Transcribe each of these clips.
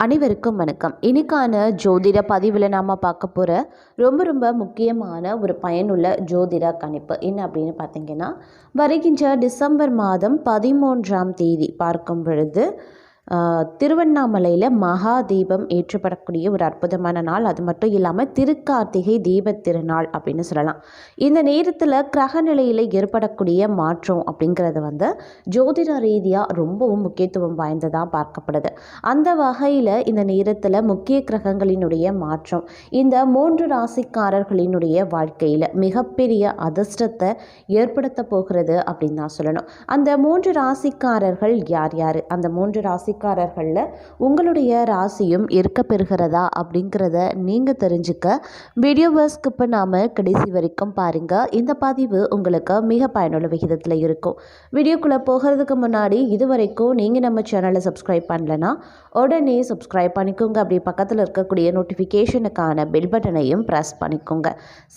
அனைவருக்கும் வணக்கம். இன்னைக்கான ஜோதிட பதிவில் நாம் பார்க்க போகிற ரொம்ப ரொம்ப முக்கியமான ஒரு பயனுள்ள ஜோதிட கணிப்பு என்ன அப்படின்னு பார்த்தீங்கன்னா வருகின்ற டிசம்பர் மாதம் பதிமூன்றாம் தேதி பார்க்கும் பொழுது திருவண்ணாமலையில் மகா தீபம் ஏற்றப்படக்கூடிய ஒரு அற்புதமான நாள். அது மட்டும் இல்லாமல் திருக்கார்த்திகை தீபத் திருநாள் அப்படின்னு சொல்லலாம். இந்த நேரத்தில் கிரக நிலையில் ஏற்படக்கூடிய மாற்றம் அப்படிங்கிறது வந்து ஜோதிட ரீதியாக ரொம்பவும் முக்கியத்துவம் வாய்ந்ததாக பார்க்கப்படுது. அந்த வகையில் இந்த நேரத்தில் முக்கிய கிரகங்களினுடைய மாற்றம் இந்த மூன்று ராசிக்காரர்களினுடைய வாழ்க்கையில் மிகப்பெரிய அதிர்ஷ்டத்தை ஏற்படுத்த போகிறது அப்படின்னு தான் சொல்லணும். அந்த மூன்று ராசிக்காரர்கள் யார் யார்? அந்த மூன்று ராசி ராசிக்காரர்களில் உங்களுடைய ராசியும் இருக்க பெறுகிறதா அப்படிங்கிறத நீங்கள் தெரிஞ்சுக்க. வீடியோவை ஸ்கிப் பண்ணாமல் கடைசி வரைக்கும் பாருங்கள் இந்த பதிவு உங்களுக்கு மிக பயனுள்ள விகிதத்தில் இருக்கும். வீடியோக்குள்ளே போகிறதுக்கு முன்னாடி இது வரைக்கும் நீங்கள் நம்ம சேனலை சப்ஸ்கிரைப் பண்ணலனா உடனே சப்ஸ்கிரைப் பண்ணிக்கோங்க. அப்படி பக்கத்தில் இருக்கக்கூடிய நோட்டிஃபிகேஷனுக்கான பெல் பட்டனையும் ப்ரெஸ் பண்ணிக்கோங்க.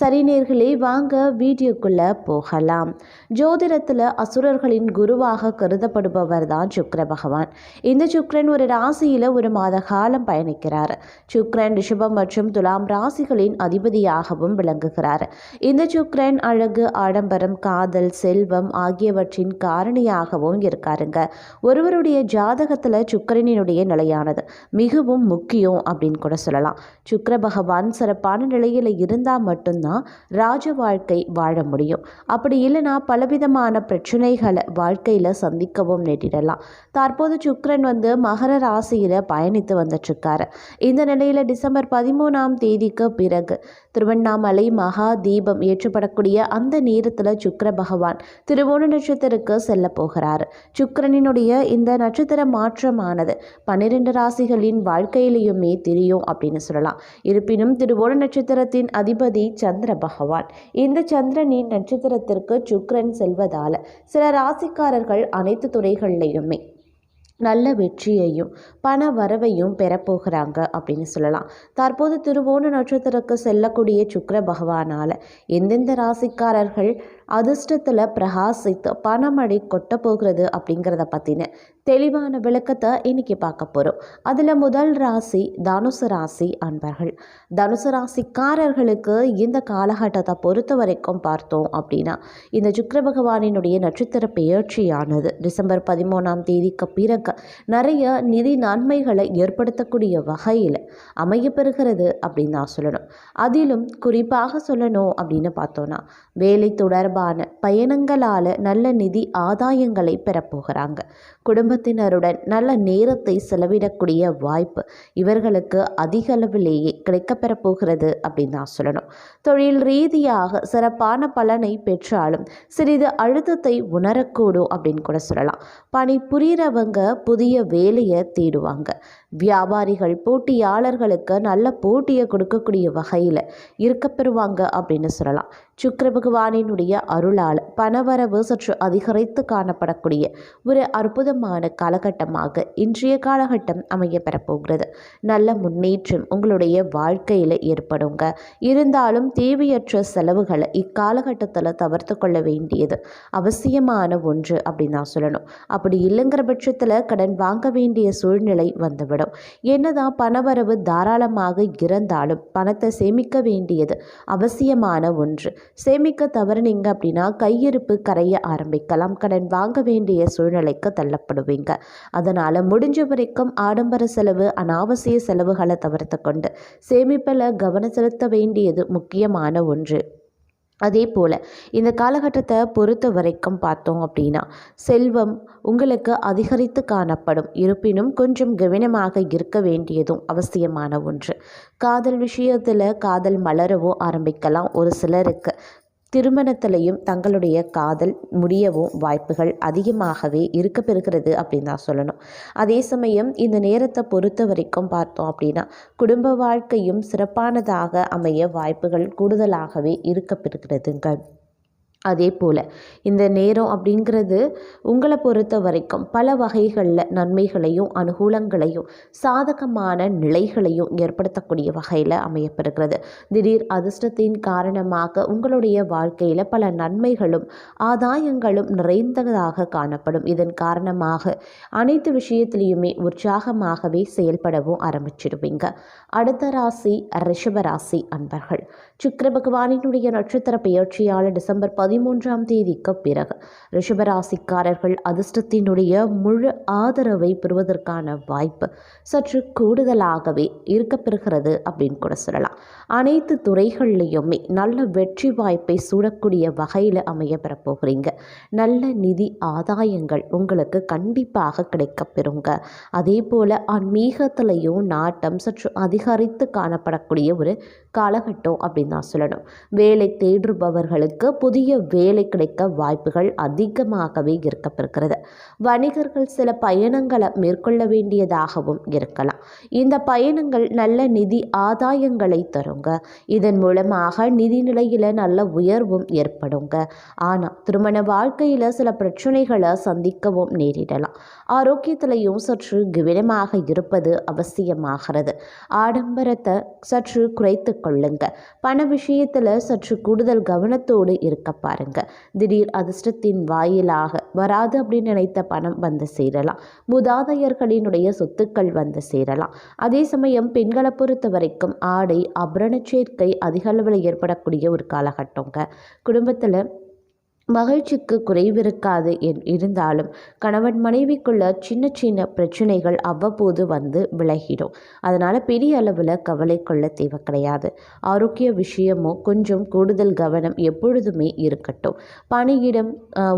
சரி நேர்களே வாங்க வீடியோக்குள்ளே போகலாம். ஜோதிடத்தில் அசுரர்களின் குருவாக கருதப்படுபவர் தான் சுக்கர பகவான். இந்த சுக்ரன் ஒரு ராசியில் ஒரு மாத காலம் பயணிக்கிறார். சுக்ரன் ரிஷபம் மற்றும் துலாம் ராசிகளின் அதிபதியாகவும் விளங்குகிறார். இந்த சுக்ரன் அழகு ஆடம்பரம் காதல் செல்வம் ஆகியவற்றின் காரணியாகவும் இருக்காருங்க. ஒருவருடைய ஜாதகத்தில் சுக்கரனினுடைய நிலையானது மிகவும் முக்கியம் அப்படின்னு கூட சொல்லலாம். சுக்கர பகவான் சிறப்பான நிலையில் இருந்தால் மட்டும்தான் ராஜ வாழ்க்கை வாழ முடியும். அப்படி இல்லைன்னா பலவிதமான பிரச்சனைகளை வாழ்க்கையில் சந்திக்கவும் நேரிடலாம். தற்போது சுக்கிரன் வந்து மகர ராசியில் பயணித்து வந்துட்டுருக்காரு. இந்த நிலையில் டிசம்பர் பதிமூணாம் தேதிக்கு பிறகு திருவண்ணாமலை மகா தீபம் ஏற்றப்படக்கூடிய அந்த நேரத்தில் சுக்கர பகவான் திருவோண நட்சத்திரக்கு செல்ல போகிறார். சுக்கரனினுடைய இந்த நட்சத்திர மாற்றமானது பன்னிரெண்டு ராசிகளின் வாழ்க்கையிலையுமே தெரியும் அப்படின்னு சொல்லலாம். இருப்பினும் திருவோண நட்சத்திரத்தின் அதிபதி சந்திர பகவான். இந்த சந்திரனின் நட்சத்திரத்திற்கு சுக்கிரன் செல்வதால் சில ராசிக்காரர்கள் அனைத்து துறைகள்லையுமே நல்ல வெற்றியையும் பண வரவையும் பெறப்போகிறாங்க அப்படின்னு சொல்லலாம். தற்போது திருவோண நட்சத்திரக்கு செல்லக்கூடிய சுக்கர பகவானால் எந்தெந்த ராசிக்காரர்கள் அதிர்ஷ்டத்தில் பிரகாசித்து பணமழை கொட்ட போகிறது அப்படிங்கிறத பற்றின தெளிவான விளக்கத்தை இன்னைக்கு பார்க்க போகிறோம் அதில் முதல் ராசி தனுசு ராசி அன்பர்கள். தனுசு ராசிக்காரர்களுக்கு இந்த காலகட்டத்தை பொறுத்த வரைக்கும் பார்த்தோம் அப்படின்னா இந்த சுக்கர பகவானினுடைய நட்சத்திர பெயர்ச்சியானது டிசம்பர் பதிமூணாம் தேதிக்கு பிறகு நிறைய நிதி நன்மைகளை ஏற்படுத்தக்கூடிய வகையில் அமையப்பெறுகிறது அப்படின்னு நான் சொல்லணும். அதிலும் குறிப்பாக சொல்லணும் அப்படின்னு பார்த்தோன்னா வேலை தொடர்பான பயணங்களால் நல்ல நிதி ஆதாயங்களை பெறப்போகிறாங்க. குடும்பத்தினருடன் நல்ல நேரத்தை செலவிடக்கூடிய வாய்ப்பு இவர்களுக்கு அதிக அளவிலேயே கிடைக்கப்பெறப் போகிறது அப்படின்னு தான் சொல்லணும். தொழில் ரீதியாக சிறப்பான பலனை பெற்றாலும் சிறிது அழுத்தத்தை உணரக்கூடும் அப்படின்னு கூட சொல்லலாம். பணி புரிகிறவங்க புதிய வேலையை தேடுவாங்க. வியாபாரிகள் போட்டியாளர்களுக்கு நல்ல போட்டியை கொடுக்கக்கூடிய வகையில் இருக்கப்பெறுவாங்க அப்படின்னு சொல்லலாம். சுக்கிர பகவானினுடைய அருளால் பணவரவு சற்று அதிகரித்து காணப்படக்கூடிய ஒரு அற்புதமான காலகட்டமாக இன்றைய காலகட்டம் அமைய பெறப்போகிறது. நல்ல முன்னேற்றம் உங்களுடைய வாழ்க்கையில் ஏற்படுங்க. இருந்தாலும் தேவையற்ற செலவுகளை இக்காலகட்டத்தில் தவிர்த்து கொள்ள வேண்டியது அவசியமான ஒன்று அப்படின்னு நான் சொல்லணும். அப்படி இல்லைங்கிற பட்சத்தில் கடன் வாங்க வேண்டிய சூழ்நிலை வந்துவிடும். என்னதான் பணவரவு தாராளமாக இருந்தாலும் பணத்தை சேமிக்க வேண்டியது அவசியமான ஒன்று. சேமிக்க தவறுனீங்க அப்படின்னா கையிருப்பு கரைய ஆரம்பிக்கலாம். கடன் வாங்க வேண்டிய சூழ்நிலைக்கு தள்ளப்படுவீங்க. அதனால் முடிஞ்ச வரைக்கும் ஆடம்பர செலவு அனாவசிய செலவுகளை தவிர்த்து கொண்டு சேமிப்பில் கவனம் செலுத்த வேண்டியது முக்கியமான ஒன்று. அதே போல் இந்த காலகட்டத்தை பொறுத்த வரைக்கும் பார்த்தோம் அப்படின்னா செல்வம் உங்களுக்கு அதிகரித்து காணப்படும். இருப்பினும் கொஞ்சம் கவனமாக இருக்க வேண்டியதும் அவசியமான ஒன்று. காதல் விஷயத்தில் காதல் மலரவோ ஆரம்பிக்கலாம். ஒரு சிலருக்கு திருமணத்திலையும் தங்களுடைய காதல் முடியவும் வாய்ப்புகள் அதிகமாகவே இருக்க பெறுகிறது அப்படின்னு தான் சொல்லணும். அதே சமயம் இந்த நேரத்தை பொறுத்த வரைக்கும் பார்த்தோம் அப்படின்னா குடும்ப வாழ்க்கையும் சிறப்பானதாக அமைய வாய்ப்புகள் கூடுதலாகவே இருக்க அதே போல் இந்த நேரம் அப்படிங்கிறது உங்களை பொறுத்த வரைக்கும் பல வகைகளில் நன்மைகளையும் அனுகூலங்களையும் சாதகமான நிலைகளையும் ஏற்படுத்தக்கூடிய வகையில் அமையப்பெறுகிறது. திடீர் அதிர்ஷ்டத்தின் காரணமாக உங்களுடைய வாழ்க்கையில் பல நன்மைகளும் ஆதாயங்களும் நிறைந்ததாக காணப்படும். இதன் காரணமாக அனைத்து விஷயத்திலையுமே உற்சாகமாகவே செயல்படவும் ஆரம்பிச்சிடுவீங்க. அடுத்த ராசி ரிஷபராசி அன்பர்கள். சுக்கிர பகவானினுடைய நட்சத்திர பெயர்ச்சியால் டிசம்பர் பதிமூன்றாம் தேதிக்கு பிறகு ரிஷபராசிக்காரர்கள் அதிர்ஷ்டத்தினுடைய முழு ஆதரவை பெறுவதற்கான வாய்ப்பு சற்று கூடுதலாகவே இருக்கப்பெறுகிறது அப்படின்னு கூட சொல்லலாம். அனைத்து துறைகள்லையுமே நல்ல வெற்றி வாய்ப்பை சூடக்கூடிய வகையில் அமைய பெறப்போகிறீங்க. நல்ல நிதி ஆதாயங்கள் உங்களுக்கு கண்டிப்பாக கிடைக்கப்பெறுங்க அதே போல் ஆன்மீகத்திலையும் நாட்டம் சற்று அதிகரித்து காணப்படக்கூடிய ஒரு காலகட்டம் அப்படின்னு தான் சொல்லணும். வேலை தேடுபவர்களுக்கு புதிய வேலை கிடைக்க வாய்ப்புகள் அதிகமாகவே இருக்கப்பெறுகிறது. வணிகர்கள் சில பயணங்களை மேற்கொள்ள வேண்டியதாகவும் இருக்கலாம். இந்த பயணங்கள் நல்ல நிதி ஆதாயங்களை தருங்க. இதன் மூலமாக நிதி நிலையில் நல்ல உயர்வும் ஏற்படுங்க. ஆனால் திருமண வாழ்க்கையில் சில பிரச்சனைகளை சந்திக்கவும் நேரிடலாம். ஆரோக்கியத்திலையும் சற்று கவனமாக இருப்பது அவசியமாகிறது. ஆடம்பரத்தை சற்று குறைத்து கொள்ளுங்க. பண விஷயத்தில் சற்று கூடுதல் கவனத்தோடு இருக்க பாருங்கள் திடீர் அதிர்ஷ்டத்தின் வாயிலாக வராது அப்படின்னு நினைத்த பணம் வந்து சேரலாம். மூதாதையர்களினுடைய சொத்துக்கள் வந்து சேரலாம். அதே சமயம் பெண்களை பொறுத்த வரைக்கும் ஆடை அபரண சேர்க்கை அதிக அளவில் ஏற்படக்கூடிய ஒரு காலகட்டங்க. குடும்பத்தில் மகிழ்ச்சிக்கு குறைவிருக்காது என் இருந்தாலும் கணவன் மனைவிக்குள்ள சின்ன சின்ன பிரச்சனைகள் அவ்வப்போது வந்து விலகிடும். அதனால் பெரிய அளவில் கவலை கொள்ள தேவை கிடையாது. ஆரோக்கிய விஷயமும் கொஞ்சம் கூடுதல் கவனம் எப்பொழுதுமே இருக்கட்டும். பணியிடம்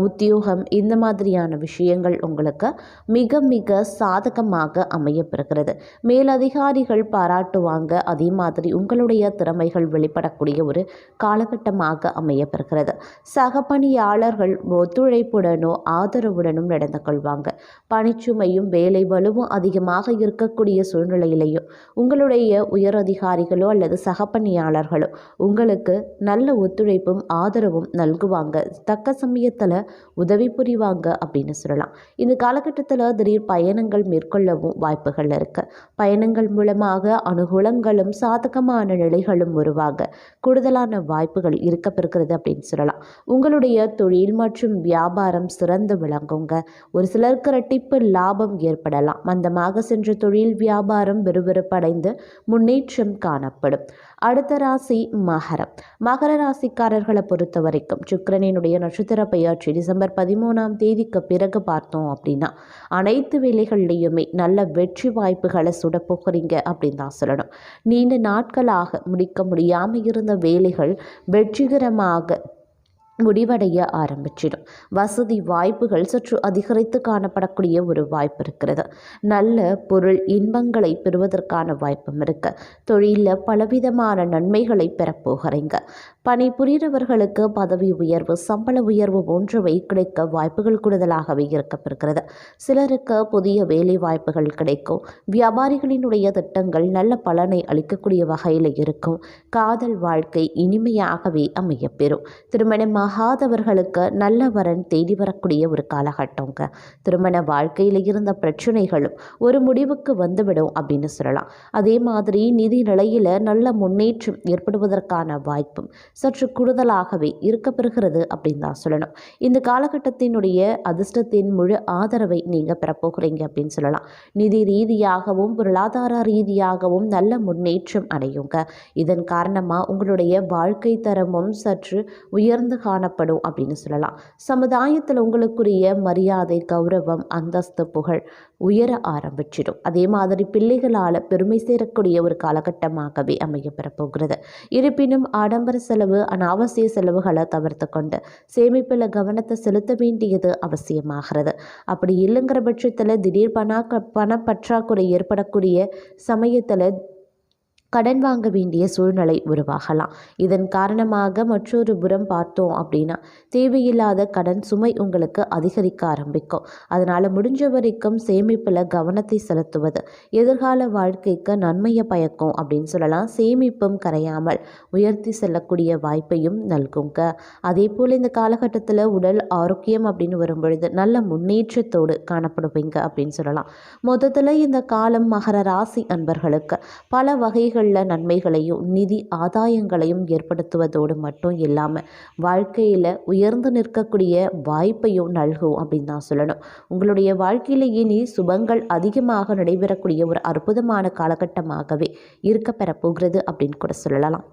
உத்தியோகம் இந்த மாதிரியான விஷயங்கள் உங்களுக்கு மிக மிக சாதகமாக அமையப்பெறுகிறது. மேலதிகாரிகள் பாராட்டுவாங்க. அதே மாதிரி உங்களுடைய திறமைகள் வெளிப்படக்கூடிய ஒரு காலகட்டமாக அமையப்பெறுகிறது. சக பணியாளர்கள் ஒத்துழைப்புடனோ ஆதரவுடனும் நடந்து கொள்வாங்க. பணிச்சுமையும் வேலை வலுவும் அதிகமாக இருக்கக்கூடிய சூழ்நிலையிலையும் உங்களுடைய உயர் அதிகாரிகளோ அல்லது சக பணியாளர்களோ உங்களுக்கு நல்ல ஒத்துழைப்பும் ஆதரவும் நல்குவாங்க. தக்க சமயத்தில் உதவி புரிவாங்க அப்படின்னு சொல்லலாம். இந்த காலகட்டத்தில் திடீர் பயணங்கள் மேற்கொள்ளவும் வாய்ப்புகள் இருக்குது பயணங்கள் மூலமாக அனுகூலங்களும் சாதகமான நிலைகளும் உருவாக கூடுதலான வாய்ப்புகள் இருக்கப்பெறுகிறது அப்படின்னு சொல்லலாம். உங்களுடைய தொழில் மற்றும் வியாபாரம் சிறந்து விளங்குங்க. ஒரு சிலருக்கு இரட்டிப்பு லாபம் ஏற்படலாம். மந்தமாக சென்ற தொழில் வியாபாரம் விறுவிறுப்படைந்து முன்னேற்றம் காணப்படும். அடுத்த ராசி மகரம். மகர ராசிக்காரர்களை பொறுத்த வரைக்கும் சுக்கரனினுடைய நட்சத்திர பெயர்ச்சி டிசம்பர் பதிமூணாம் தேதிக்கு பிறகு பார்த்தோம் அப்படின்னா அனைத்து வேலைகள்லையுமே நல்ல வெற்றி வாய்ப்புகளை சுட போகிறீங்க அப்படின்னு தான் சொல்லணும். நீண்ட நாட்களாக முடிக்க முடியாமல் இருந்த வேலைகள் வெற்றிகரமாக முடிவடைய ஆரம்பிச்சிடும். வசதி வாய்ப்புகள் சற்று அதிகரித்து காணப்படக்கூடிய ஒரு வாய்ப்பு இருக்கிறது. நல்ல பொருள் இன்பங்களை பெறுவதற்கான வாய்ப்பும் இருக்கு. தொழிலில் பலவிதமான நன்மைகளை பெறப்போகிறீங்க பணி புரிகிறவர்களுக்கு பதவி உயர்வு சம்பள உயர்வு போன்றவை கிடைக்க வாய்ப்புகள் கூடுதலாகவே இருக்கப்பெறுகிறது. சிலருக்கு புதிய வேலை வாய்ப்புகள் கிடைக்கும். வியாபாரிகளினுடைய திட்டங்கள் நல்ல பலனை அளிக்கக்கூடிய வகையில் இருக்கும். காதல் வாழ்க்கை இனிமையாகவே அமையப்பெறும். திருமணமாக ஆகாதவர்களுக்கு நல்ல வரன் தேடி வரக்கூடிய ஒரு காலகட்டங்க திருமண வாழ்க்கையில் இருந்த பிரச்சனைகளும் ஒரு முடிவுக்கு வந்துவிடும் அப்படின்னு சொல்லலாம். அதே மாதிரி நிதி நிலையில் நல்ல முன்னேற்றம் ஏற்படுவதற்கான வாய்ப்பும் சற்று கூடுதலாகவே இருக்கப்பெறுகிறது அப்படின்னு தான் சொல்லணும். இந்த காலகட்டத்தினுடைய அதிர்ஷ்டத்தின் முழு ஆதரவை நீங்கள் பெறப்போகிறீங்க அப்படின்னு சொல்லலாம். நிதி ரீதியாகவும் பொருளாதார ரீதியாகவும் நல்ல முன்னேற்றம் அடையுங்க. இதன் காரணமாக உங்களுடைய வாழ்க்கை தரமும் சற்று உயர்ந்து காணப்படும் அப்படின்னு சொல்லலாம். சமுதாயத்தில் உங்களுக்குரிய மரியாதை கௌரவம் அந்தஸ்து புகழ் உயர ஆரம்பிச்சிடும். அதே மாதிரி பிள்ளைகளால் பெருமை சேரக்கூடிய ஒரு காலகட்டமாகவே அமைய போகிறது இருப்பினும் ஆடம்பர செலவு அனாவசிய செலவுகளை தவிர்த்து கொண்டு சேமிப்பில் கவனத்தை செலுத்த வேண்டியது அவசியமாகிறது. அப்படி இல்லைங்கிற பட்சத்தில் திடீர் பண பண பற்றாக்குறை ஏற்படக்கூடிய சமயத்தில் கடன் வாங்க வேண்டிய சூழ்நிலை உருவாகலாம். இதன் காரணமாக மற்றொரு புறம் பார்த்தோம் அப்படின்னா தேவையில்லாத கடன் சுமை உங்களுக்கு அதிகரிக்க ஆரம்பிக்கும். அதனால் முடிஞ்ச வரைக்கும் சேமிப்பில் கவனத்தை செலுத்துவது எதிர்கால வாழ்க்கைக்கு நன்மையை பயக்கும் அப்படின்னு சொல்லலாம். சேமிப்பும் கரையாமல் உயர்த்தி செல்லக்கூடிய வாய்ப்பையும் நல்குங்க. அதே போல் இந்த காலகட்டத்தில் உடல் ஆரோக்கியம் அப்படின்னு வரும்பொழுது நல்ல முன்னேற்றத்தோடு காணப்படுவீங்க அப்படின்னு சொல்லலாம். மொத்தத்தில் இந்த காலம் மகர ராசி அன்பர்களுக்கு பல வகைகள் நல்ல நன்மைகளையும் நிதி ஆதாயங்களையும் ஏற்படுத்துவதோடு மட்டும் இல்லாமல் வாழ்க்கையில் உயர்ந்து நிற்கக்கூடிய வாய்ப்பையும் நல்கும் அப்படின்னு தான் சொல்லணும். உங்களுடைய வாழ்க்கையில் இனி சுபங்கள் அதிகமாக நடைபெறக்கூடிய ஒரு அற்புதமான காலகட்டமாகவே இருக்க பெறப்போகிறது அப்படின்னு கூட சொல்லலாம்.